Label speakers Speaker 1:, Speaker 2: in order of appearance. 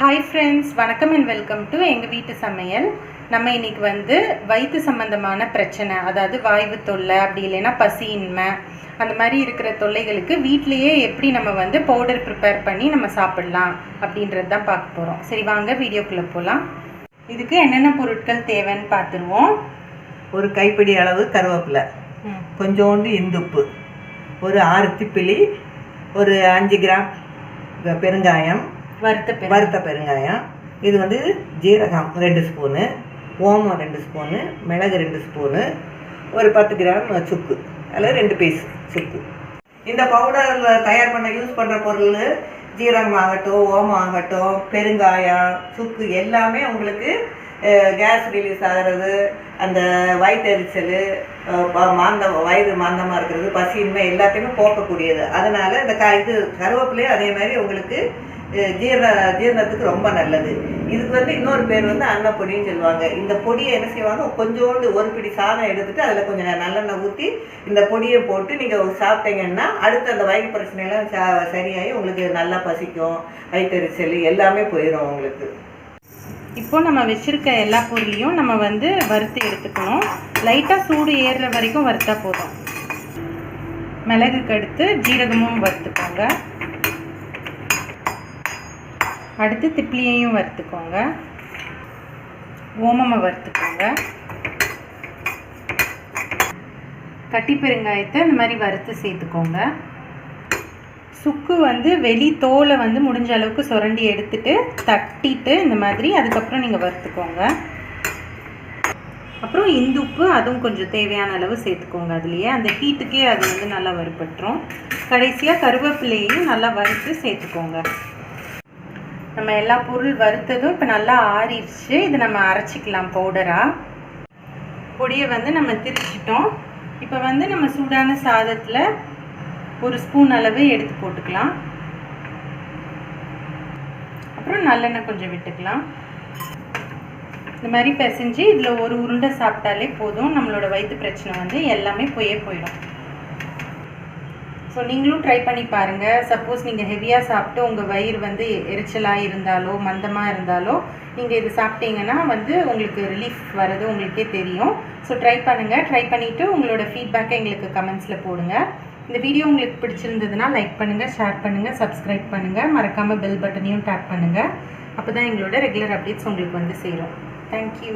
Speaker 1: Hi friends வணக்கம் and welcome to எங்கள் வீட்டு சமையல். நம்ம இன்னைக்கு வந்து வயிற்று சம்பந்தமான பிரச்சனை அதாவது வாய்வு தொல்லை அப்படி இல்லைன்னா பசியின்மை அந்த மாதிரி இருக்கிற தொல்லைகளுக்கு வீட்லேயே எப்படி நம்ம வந்து பவுடர் ப்ரிப்பேர் பண்ணி நம்ம சாப்பிடலாம் அப்படின்றது தான் பார்க்க போகிறோம் சரி வாங்க வீடியோக்குள்ளே போகலாம் இதுக்கு என்னென்ன பொருட்கள் தேவைன்னு பார்த்துருவோம்.
Speaker 2: ஒரு கைப்பிடி அளவு கருவேப்பிலை கொஞ்சோண்டு இந்துப்பு ஒரு ஆறு திப்பிலி ஒரு அஞ்சு கிராம் பெருங்காயம்
Speaker 1: வறுத்த
Speaker 2: வறுத்த பெருங்காயம். இது வந்து ஜீரகம் ரெண்டு ஸ்பூனு ஓமம் ரெண்டு ஸ்பூனு மிளகு ரெண்டு ஸ்பூனு ஒரு பத்து கிராம் சுக்கு. அதில் ரெண்டு பீஸ் சுக்கு. இந்த பவுடரில் தயார் பண்ண யூஸ் பண்ணுற பொருள் ஜீரகம் ஆகட்டும் ஓமம் ஆகட்டும் பெருங்காயம் சுக்கு எல்லாமே உங்களுக்கு கேஸ் ரிலீஸ் ஆகிறது அந்த வயிற்றெரிச்சல் மாந்த வயிறு மாந்தமாக இருக்கிறது பசியின்மை எல்லாத்தையுமே போக்கக்கூடியது. அதனால் இந்த க இது கருவேப்பிலையும் அதே மாதிரி உங்களுக்கு ஜீரண ஜீரணத்துக்கு ரொம்ப நல்லது. இதுக்கு வந்து இன்னொரு பேர் வந்து அன்னப்பொடின்னு சொல்லுவாங்க. இந்த பொடியை என்ன செய்வாங்க? கொஞ்சோண்டு ஒரு பிடி சாதம் எடுத்துட்டு அதில் கொஞ்சம் நல்லெண்ணெய் ஊற்றி இந்த பொடியை போட்டு நீங்கள் சாப்பிட்டீங்கன்னா அடுத்து அந்த வயிறு பிரச்சனையெல்லாம் ச- சரியாகி உங்களுக்கு நல்லா பசிக்கும். வயிற்றுச்சல் எல்லாமே போயிடும் உங்களுக்கு.
Speaker 1: இப்போ நம்ம வச்சுருக்க எல்லா பொருளையும் நம்ம வந்து வறுத்து எடுத்துக்கணும். லைட்டாக சூடு ஏறுற வரைக்கும் வறுத்தா போதும். மிளகுக்கு அடுத்து ஜீரகமும் வறுத்துக்கோங்க. அடுத்து திப்ளியையும் வறுத்துக்கோங்க. ஓமமை வறுத்துக்கோங்க. கட்டி பெருங்காயத்தை இந்த மாதிரி வறுத்து சேர்த்துக்கோங்க. சுக்கு வந்து வெளி தோலை வந்து முடிஞ்ச அளவுக்கு சுரண்டி எடுத்துட்டு தட்டிட்டு இந்த மாதிரி அதுக்கப்புறம் நீங்கள் வறுத்துக்கோங்க. அப்புறம் இந்துப்பு அதுவும் கொஞ்சம் தேவையான அளவு சேர்த்துக்கோங்க அதுலேயே. அந்த ஹீட்டுக்கே அது வந்து நல்லா வறுபட்டுரும். கடைசியாக கருவேப்பிலையும் நல்லா வறுத்து சேர்த்துக்கோங்க. நம்ம எல்லா பொருள் வறுத்ததும் இப்போ நல்லா ஆறிடுச்சு. இது நம்ம அரைச்சிக்கலாம் பவுடராக பொடியை வந்து நம்ம திரிச்சிட்டோம். இப்போ வந்து நம்ம சூடான சாதத்தில் ஒரு ஸ்பூன் அளவு எடுத்து போட்டுக்கலாம். அப்புறம் நல்லெண்ணெய் கொஞ்சம் விட்டுக்கலாம். இந்த மாதிரி பிசைஞ்சு இதில் ஒரு உருண்டை சாப்பிட்டாலே போதும். நம்மளோட வயிற்று பிரச்சனை வந்து எல்லாமே போயே போயிடும். ஸோ நீங்களும் ட்ரை பண்ணி பாருங்கள் சப்போஸ் நீங்கள் ஹெவியாக சாப்பிட்டு உங்கள் வயிறு வந்து எரிச்சலாக இருந்தாலோ மந்தமாக இருந்தாலோ நீங்கள் இது சாப்பிட்டீங்கன்னா வந்து உங்களுக்கு ரிலீஃப் வர்றது உங்களுக்கே தெரியும். ஸோ ட்ரை பண்ணுங்கள் ட்ரை பண்ணிவிட்டு உங்களோட ஃபீட்பேக்கை எங்களுக்கு கமெண்ட்ஸில் போடுங்க. இந்த வீடியோ உங்களுக்கு பிடிச்சிருந்ததுன்னா லைக் பண்ணுங்கள் ஷேர் பண்ணுங்கள் சப்ஸ்கிரைப் பண்ணுங்கள் மறக்காமல் பெல் பட்டனையும் டேப் பண்ணுங்கள் அப்போ தான் எங்களோட ரெகுலர் அப்டேட்ஸ் உங்களுக்கு வந்து சேரும். தேங்க்யூ